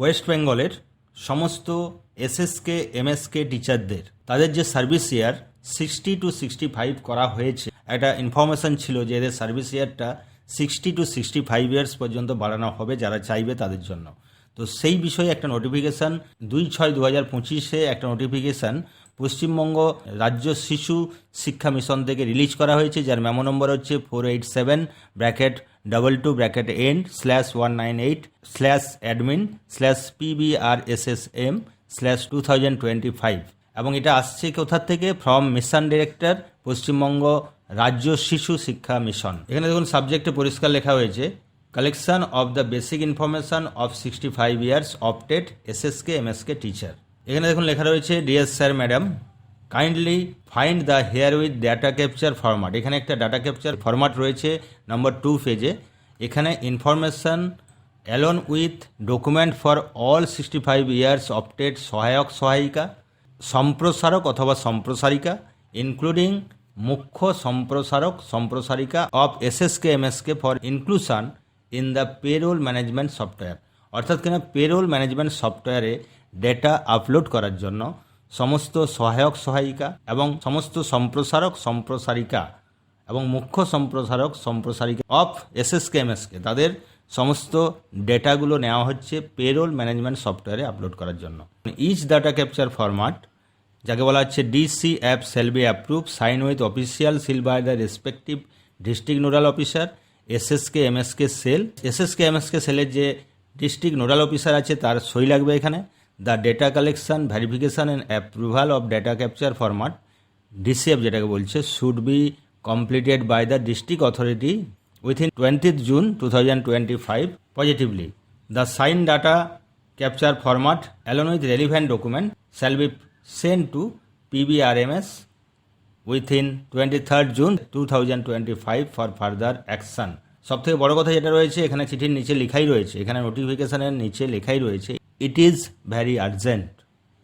West বেঙ্গলের সমস্ত SSK, MSK টিচারদের, তাদের যে service year sixty two sixty five করা হয়েছে, একটা ইনফরমেশন ছিল যে এদের service ইয়ারটা sixty two sixty five years পর্যন্ত বাড়ানো হবে, যারা চাইবে তাদের জন্য। তো সেই বিষয়ে একটা নোটিফিকেশান, দুই ছয় দু হাজার পঁচিশে একটা নোটিফিকেশান পশ্চিমবঙ্গ রাজ্য শিশু শিক্ষা মিশন থেকে রিলিজ করা হয়েছে, যার মেমো নম্বর হচ্ছে four eight seven bracket double two bracket and slash one nine eight slash admin slash PBRSSM slash two thousand twenty five. এবং এটা আসছে কোথার থেকে? ফ্রম মিশন ডিরেক্টর, পশ্চিমবঙ্গ রাজ্য শিশু শিক্ষা মিশন। এখানে দেখুন, সাবজেক্টে পরিষ্কার লেখা হয়েছে, collection of the basic information of sixty five years opted SSK, MSK, teacher. এখানে দেখুন লেখা রয়েছে DS sir madam kindly find the here with data capture format এখানে একটা ডাটা ক্যাপচার ফরম্যাট রয়েছে নম্বর টু পেজে এখানে information along with document for all sixty five years opted সহায়ক, সহায়িকা, সম্প্রসারক অথবা সম্প্রসারিকা ইনক্লুডিং মুখ্য সম্প্রসারক, সম্প্রসারিকা of SSK MSK for inclusion in the payroll management software অর্থাৎ কিনা পেরোল ম্যানেজমেন্ট সফটওয়্যারে ডেটা আপলোড করার জন্য সমস্ত সহায়ক সহায়িকা এবং সমস্ত সম্প্রসারক সম্প্রসারিকা এবং মুখ্য সম্প্রসারক সম্প্রসারিকা অফ এসএসকে এমএসকে তাদের সমস্ত ডেটাগুলো নেওয়া হচ্ছে পেরোল ম্যানেজমেন্ট সফটওয়্যারে আপলোড করার জন্য। ইচ ডাটা ক্যাপচার ফরম্যাট যাকে বলা হচ্ছে DC app cell be approve sign with official seal by the respective district nodal officer SSK MSK cell SSK MSK সেলের যে ডিস্ট্রিক্ট নোডাল অফিসার আছে, তার সই লাগবে এখানে। The data collection verification and approval of data capture format DCF যেটাকে বলছে should be completed by the district authority within twentieth June two thousand twenty five positively the sign data capture format along with relevant document shall be sent to PBRMS within 23rd June 2025 for further action. সব থেকে বড় কথা যেটা রয়েছে, এখানে চিঠির নিচে লেখাই রয়েছে, এখানে নোটিফিকেশনের নিচে লেখাই রয়েছে। ইট ইজ ভ্যারি আর্জেন্ট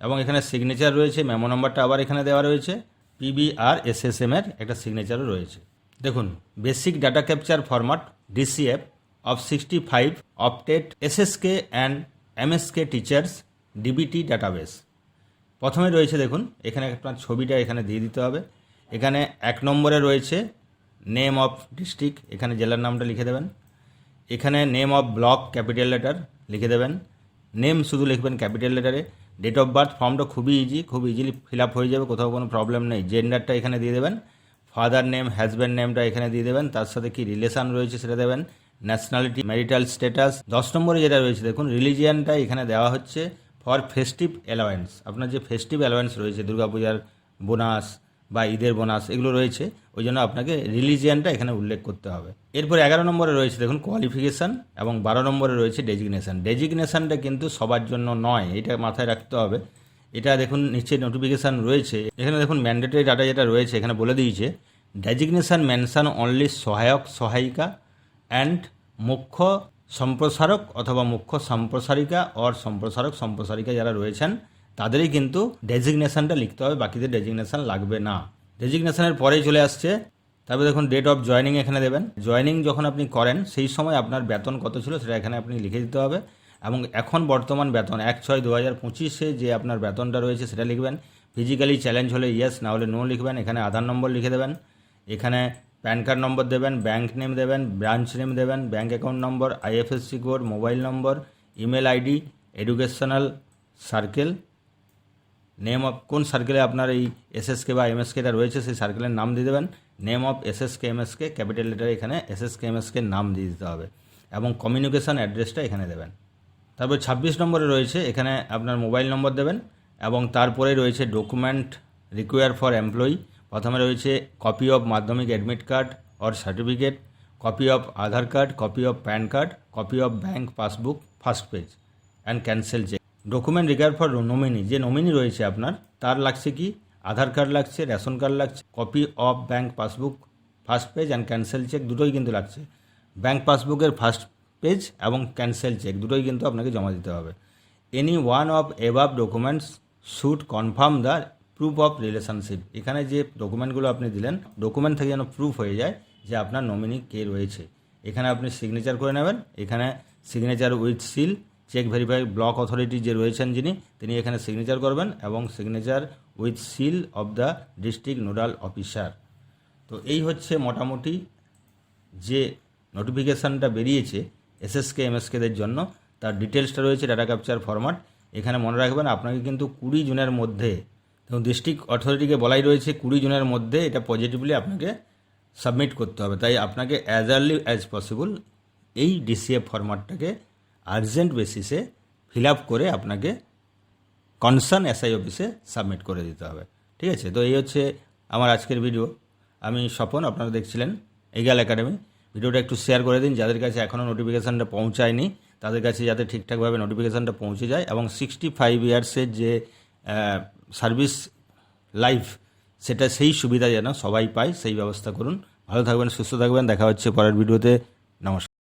এবং এখানে সিগনেচার রয়েছে মেমো নাম্বারটা আবার এখানে দেওয়া রয়েছে পিবিআর এসএসএম এর একটা সিগনেচারও রয়েছে। দেখুন basic data capture format DCF of sixty five opted SSK and MSK teachers DBT database প্রথমে রয়েছে দেখুন, এখানে আপনার ছবিটা এখানে দিয়ে দিতে হবে। এখানে এক নম্বরে রয়েছে নেম অফ ডিস্ট্রিক্ট এখানে জেলার নামটা লিখে দেবেন। এখানে name of block capital letter লিখে দেবেন। নেম শুধু লিখবেন ক্যাপিটাল লেটারে। ডেট অফ বার্থ ফর্মটা খুবই ইজি খুব ইজিলি ফিল আপ হয়ে যাবে, কোথাও কোনো প্রবলেম নেই। জেন্ডারটা এখানে দিয়ে দেবেন ফাদার নেম হাজব্যান্ড নেমটা এখানে দিয়ে দেবেন, তার সাথে কি রিলেশন রয়েছে সেটা দেবেন ন্যাশনালিটি ম্যারিটাল স্ট্যাটাস দশ নম্বরে যেটা রয়েছে, দেখুন রিলিজিয়ানটা এখানে দেওয়া হচ্ছে ফর ফেস্টিভ অ্যালাওয়েন্স আপনার যে ফেস্টিভ অ্যালাওয়েন্স রয়েছে, দুর্গাপূজার বোনাস বা ঈদের বোনাস এগুলো রয়েছে, ওই জন্য আপনাকে রিলিজিয়ানটা এখানে উল্লেখ করতে হবে। এরপর এগারো নম্বরে রয়েছে দেখুন কোয়ালিফিকেশান এবং বারো নম্বরে রয়েছে ডেজিগনেশান ডেজিগনেশানটা কিন্তু সবার জন্য নয়, এটা মাথায় রাখতে হবে। এটা দেখুন নিচে নোটিফিকেশান রয়েছে। এখানে দেখুন ম্যান্ডেটরি ডাটা যেটা রয়েছে, এখানে বলে দিয়েছে ডেজিগনেশান মেনশন অনলি সহায়ক, সহায়িকা অ্যান্ড মুখ্য সম্প্রসারক অথবা মুখ্য সম্প্রসারিকা অর সম্প্রসারক, সম্প্রসারিকা যারা রয়েছেন তাদেরই কিন্তু ডেজিগনেশনটা লিখতে হবে, বাকিদের ডেজিগনেশন লাগবে না। ডেজিগনেশনের পরেই চলে আসছে। তারপরে দেখুন ডেট অফ জয়নিং এখানে দেবেন। জয়নিং যখন আপনি করেন, সেই সময় আপনার বেতন কত ছিল সেটা এখানে আপনি লিখে দিতে হবে। এবং এখন বর্তমান বেতন এক ছয় দু হাজার পঁচিশে যে আপনার বেতনটা রয়েছে সেটা লিখবেন। ফিজিক্যালি চ্যালেঞ্জ হলে ইয়েস না হলে নো লিখবেন। এখানে আধার নম্বর লিখে দেবেন। এখানে প্যান কার্ড নম্বর দেবেন ব্যাঙ্ক নেম দেবেন ব্রাঞ্চ নেম দেবেন bank account number IFSC code mobile number email ID educational circle name of কোন সার্কেলে আপনার এই এসএসকে বা এমএসকেটা রয়েছে, সেই সার্কেলের নাম দিয়ে দেবেন। Name of SSK MSK capital লেটারে এখানে এসএসকে এমএসকে নাম দিয়ে দিতে হবে। এবং কমিউনিকেশান অ্যাড্রেসটা এখানে দেবেন। তারপর ছাব্বিশ নম্বরে রয়েছে, এখানে আপনার মোবাইল নম্বর দেবেন। এবং তারপরে রয়েছে ডকুমেন্ট রিকোয়ার ফর এমপ্লয়ি প্রথমে রয়েছে কপি অফ মাধ্যমিক admit card or certificate copy of Aadhaar card copy of PAN card copy of bank passbook first page and cancel cheque document require for nominee যে nominee রয়েছে আপনার, তার লাগছে কি? Aadhaar card লাগছে রেশন কার্ড লাগছে copy of bank passbook first page and cancel cheque দুটোই কিন্তু লাগছে। ব্যাঙ্ক পাসবুকের ফার্স্ট পেজ এবং ক্যান্সেল চেক দুটোই কিন্তু আপনাকে জমা দিতে হবে। Any one of above documents should confirm the proof of relationship এখানে যে ডকুমেন্টগুলো আপনি দিলেন ডকুমেন্ট থেকে যেন প্রুফ হয়ে যায় যে আপনার নমিনি কে রয়েছে। এখানে আপনি সিগনেচার করে নেবেন, এখানে signature with seal check verify block authority যে রয়েছেন যিনি, তিনি এখানে সিগনেচার করবেন এবং signature with seal of the district nodal officer তো এই হচ্ছে মোটামুটি যে নোটিফিকেশানটা বেরিয়েছে এসএসকে এমএসকেদের জন্য, তার ডিটেলসটা রয়েছে ডাটা ক্যাপচার ফরম্যাট এখানে মনে রাখবেন আপনাকে কিন্তু কুড়ি জুনের মধ্যে এবং ডিস্ট্রিক্ট অথরিটিকে বলাই রয়েছে কুড়ি জুনের মধ্যে, এটা পজিটিভলি আপনাকে সাবমিট করতে হবে। তাই আপনাকে অ্যাজ আর্লি অ্যাজ পসিবল এই ডিসিএফ ফরম্যাটটাকে আর্জেন্ট বেসিসে ফিল আপ করে আপনাকে কনসার্ন এসআই অফিসে সাবমিট করে দিতে হবে। ঠিক আছে? তো এই হচ্ছে আমার আজকের ভিডিও। আমি স্বপন, আপনারা দেখছিলেন এগাল একাডেমি। ভিডিওটা একটু শেয়ার করে দিন। যাদের কাছে এখনও নোটিফিকেশানটা পৌঁছায়নি, তাদের কাছে যাতে ঠিকঠাকভাবে নোটিফিকেশানটা পৌঁছে যায় এবং সিক্সটি ফাইভ ইয়ার্সের যে সার্ভিস লাইফ, সেটা সেই সুবিধা যেন সবাই পায়, সেই ব্যবস্থা করুন। ভালো থাকবেন, সুস্থ থাকবেন। দেখা হচ্ছে পরের ভিডিওতে। নমস্কার।